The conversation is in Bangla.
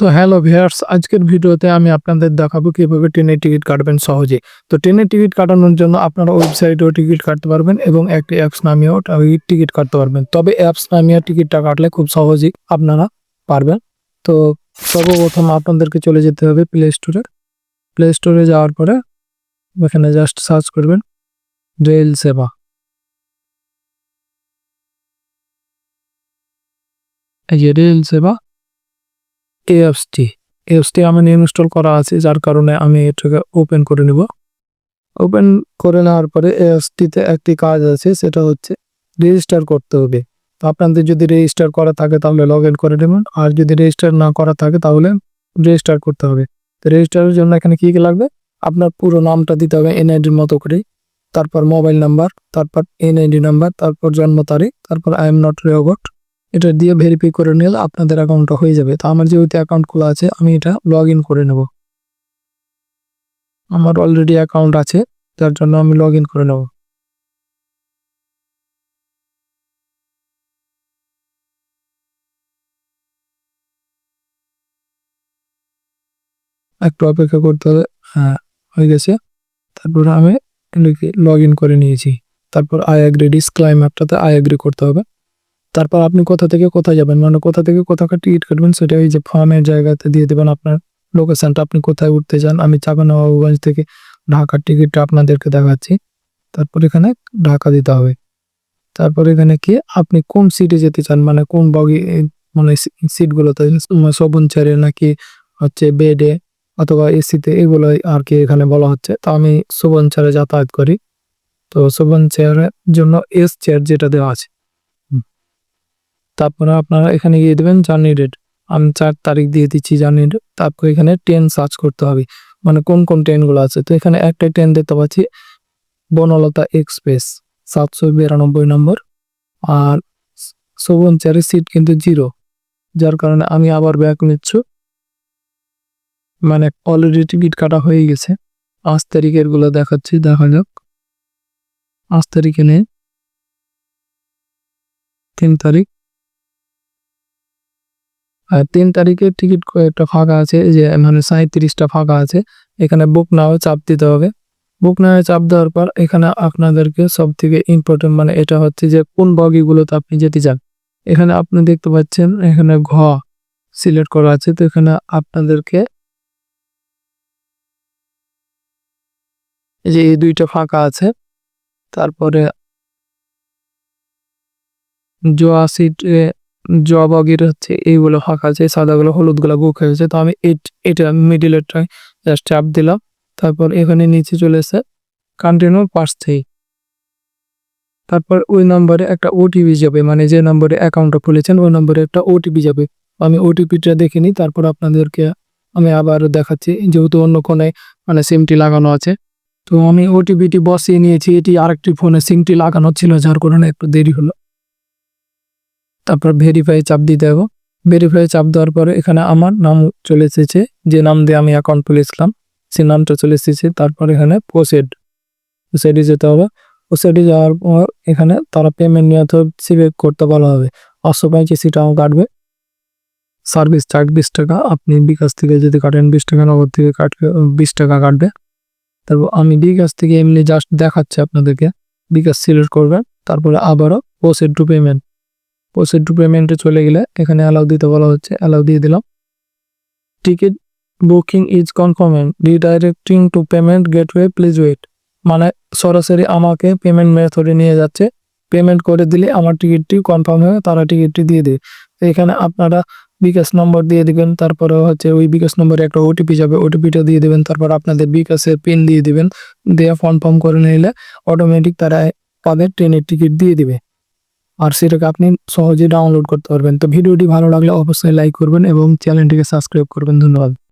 তো হ্যালো ভিউয়ার্স, আজকের ভিডিওতে আমি আপনাদের দেখাবো কীভাবে ট্রেনের টিকিট কাটবেন সহজে। তো ট্রেনের টিকিট কাটানোর জন্য আপনারা ওয়েবসাইটেও টিকিট কাটতে পারবেন এবং একটি অ্যাপস নামিয়েও টিকিট কাটতে পারবেন। তবে অ্যাপস নামিয়ে টিকিটটা কাটলে খুব সহজেই আপনারা পারবেন। তো সর্বপ্রথম আপনাদেরকে চলে যেতে হবে প্লে স্টোরে প্লে স্টোরে যাওয়ার পরে এখানে জাস্ট সার্চ করবেন রেল সেবা এই যে রেল সেবা এএফসটি এএফসটি আমি ইনস্টল করা আছে, যার কারণে আমি এটাকে ওপেন করে নিব। ওপেন করে নেওয়ার পরে এএফসটিতে একটি কাজ আছে, সেটা হচ্ছে রেজিস্টার করতে হবে। তো আপনাদের যদি রেজিস্টার করা থাকে, তাহলে লগ ইন করে নেবেন। আর যদি রেজিস্টার না করা থাকে, তাহলে রেজিস্টার করতে হবে। তো রেজিস্টারের জন্য এখানে কী কী লাগবে? আপনার পুরো নামটা দিতে হবে এনআইডির মতো করে তারপর মোবাইল নাম্বার তারপর এনআইডি নাম্বার তারপর জন্ম তারিখ, তারপর আই এম নট রেগট এটা দিয়ে ভেরিফাই করে নিলে আপনাদের অ্যাকাউন্টটা হয়ে যাবে। তো আমার যেহেতু অ্যাকাউন্ট খোলা আছে, আমি এটা লগ করে নেব। আমার অলরেডি অ্যাকাউন্ট আছে, যার জন্য আমি লগ করে নেব। একটু অপেক্ষা করতে হবে হ্যাঁ হয়ে গেছে। তারপরে আমি লগ ইন করে নিয়েছি। তারপর আই অ্যাগ্রি ডিসক্লাইম অ্যাপটাতে আই অ্যাগ্রি করতে হবে। তারপর আপনি কোথা থেকে কোথায় যাবেন? মানে কোথা থেকে কোথাকার টিকিট কাটবেন? সেটা ওই যে ফার্মের জায়গাতে দিয়ে দেবেন আপনার লোকেশনটা আপনি কোথায় উঠতে চান? আমি চাপানবাবুগঞ্জ থেকে ঢাকার টিকিটটা আপনাদেরকে দেখাচ্ছি। তারপর এখানে ঢাকা দিতে হবে। তারপর এখানে কি? আপনি কোন সিটে যেতে চান? মানে কোন বগি মানে সিটগুলোতে শোভন চেয়ারে নাকি হচ্ছে বেডে অথবা এসিতে এগুলো আর কি এখানে বলা হচ্ছে। তো আমি শোভন চেয়ারে যাতায়াত করি। তো শোভন চেয়ারের জন্য এস চেয়ার যেটা দেওয়া আছে। তারপরে আপনারা এখানে গিয়ে দেবেন জার্নি ডেট আমি চার তারিখ দিয়ে দিচ্ছি জার্নি ডেট তারপর এখানে ট্রেন সার্চ করতে হবে। মানে কোন কোন ট্রেনগুলো আছে? তো এখানে একটাই ট্রেন দেখতে পাচ্ছি, বনলতা এক্সপ্রেস সাতশো বিরানব্বই নম্বর। আর শোভন চেয়ারের সিট কিন্তু জিরো যার কারণে আমি আবার ব্যাক নিচ্ছ। মানে অলরেডি টিকিট কাটা হয়ে গেছে। পাঁচ তারিখেরগুলো দেখাচ্ছি, দেখা যাক। পাঁচ তারিখে নেই। তিন তারিখ। তিন তারিখের টিকিট কয়েকটা ফাঁকা আছে যে মানে সাঁত্রিশটা ফাঁকা আছে, এখানে বুক নাও চাপ দিতে হবে। বুক নাও চাপ দেওয়ার পর এখানে আপনাদেরকে সব থেকে ইম্পর্টেন্ট মানে এটা হচ্ছে যে কোন বগিগুলোতে আপনি যেতে চান। এখানে আপনি দেখতে পাচ্ছেন এখানে ঘ সিলেক্ট করা আছে, তো এখানে আপনাদেরকে যে এই দুইটা ফাঁকা আছে। তারপরে জোয়া সিটে জবগির হচ্ছে এইগুলো ফাঁকা আছে সাদাগুলো হলুদগুলো বুক হয়েছে তো আমি এটা মিডিলেরটাই জাস্ট চাপ দিলাম। তারপর এখানে নিচে চলে এসে কন্টিনিউ পাস থেই তারপর ওই নম্বরে একটা ওটিপি যাবে মানে যে নম্বরে অ্যাকাউন্টটা খুলেছেন, ওই নম্বরে একটা ওটিপি যাবে। আমি ওটিপিটা দেখে নিই, তারপর আপনাদেরকে আমি আবার দেখাচ্ছি, যেহেতু অন্য কোনায় মানে সিমটি লাগানো আছে। তো আমি ওটিপিটি বসিয়ে নিয়েছি, এটি আরেকটি ফোনে সিমটি লাগানো ছিল, যার কারণে একটু দেরি হলো। তারপর ভেরিফাই চাপ দিতে হবে। ভেরিফাই চাপ দেওয়ার পরে এখানে আমার নাম চলে এসেছে। যে নাম দিয়ে আমি অ্যাকাউন্ট খুলেছিলাম সে নামটা চলে এসেছে। তারপর এখানে প্রোসেড প্রোসেডে যেতে হবে। প্রোসেডে যাওয়ার পর এখানে তারা পেমেন্ট মেথড সিলেক্ট করতে বলা হবে। পাঁচশো পঁয়ষট্টি টাকা কাটবে। সার্ভিস চার্জ বিশ টাকা, আপনি বিকাশ থেকে যদি কাটেন বিশ টাকা, নগদ থেকে কাটবে বিশ টাকা কাটবে। তারপর আমি বিকাশ থেকে এমনি জাস্ট দেখাচ্ছি আপনাদেরকে। বিকাশ সিলেক্ট করবেন, তারপরে আবারও proceed to payment proceed to পেমেন্টে চলে গেলে এখানে অ্যালাউ দিতে বলা হচ্ছে অ্যালাউ দিয়ে দিলাম। Ticket booking is confirmed redirecting to payment gateway please wait মানে সরাসরি আমাকে পেমেন্ট মেথডে নিয়ে যাচ্ছে। পেমেন্ট করে দিলে আমার টিকিটটি কনফার্ম হয়ে তারা টিকিটটি দিয়ে দেয়। এখানে আপনারা বিকাশ নম্বর দিয়ে দিবেন, তারপরে হচ্ছে ওই বিকাশ নম্বরে একটা ওটিপি যাবে ওটিপিটা দিয়ে দেবেন, তারপর আপনাদের বিকাশের পিন দিয়ে দিবেন। দিয়ে কনফার্ম করে নিলে অটোমেটিক তারা তাদের ট্রেনের টিকিট দিয়ে দিবে। আর সেটাকে আপনি সহজে ডাউনলোড করতে পারবেন। তো ভিডিওটি ভালো লাগলে অবশ্যই লাইক করবেন এবং চ্যানেলটিকে সাবস্ক্রাইব করবেন। ধন্যবাদ।